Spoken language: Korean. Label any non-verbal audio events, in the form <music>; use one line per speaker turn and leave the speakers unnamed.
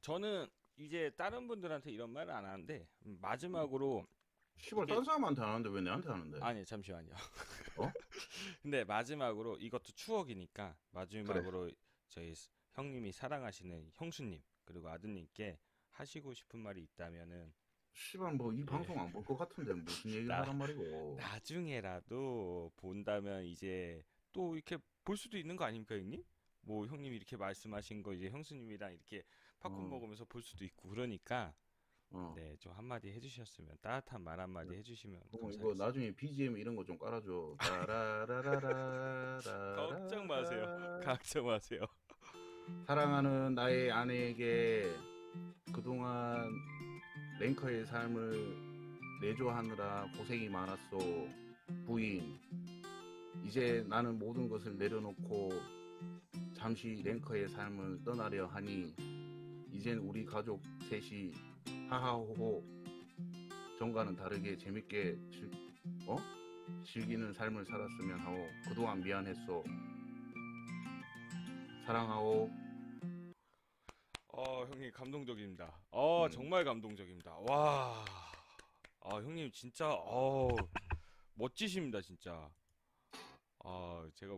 저는 이제 다른 분들한테 이런 말을 안 하는데 음, 마지막으로
시발
이게-
딴 사람한테 안 하는데 왜 내한테 하는데?
아니 잠시만요.
어? <laughs>
근데 마지막으로 이것도 추억이니까 마지막으로 저희 스- 형님이 사랑하시는 형수님 그리고 아드님께 하시고 싶은 말이 있다면은
시발 뭐 이 방송 안 볼 것 같은데 무슨 얘기를
네. <laughs> 나-
하란 말이고.
나중에라도 본다면 이제 또 이렇게 볼 수도 있는 거 아닙니까, 형님? 뭐 형님이 이렇게 말씀하신 거 이제 형수님이랑 이렇게 팝콘
어.
먹으면서 볼 수도 있고 그러니까
어.
네, 좀 한마디 해주셨으면 따뜻한 말 한마디 해주시면
어, 이거
감사하겠습니다.
나중에 BGM 이런 거 좀 깔아줘. 따라라라라.
걱정 마세요. 걱정 마세요.
사랑하는 나의 아내에게 그동안 랭커의 삶을 내조하느라 고생이 많았어. 부인. 이제 나는 모든 것을 내려놓고 잠시 랭커의 삶을 떠나려 하니 이젠 우리 가족 셋이 하하호호 전과는 다르게 재밌게 즐, 어? 즐기는 삶을 살았으면 하고 그동안 미안했어. 사랑하오.
어, 형님 감동적입니다. 어,
음.
정말 감동적입니다. 와, 아, 형님 진짜 어 멋지십니다, 진짜. 아, 제가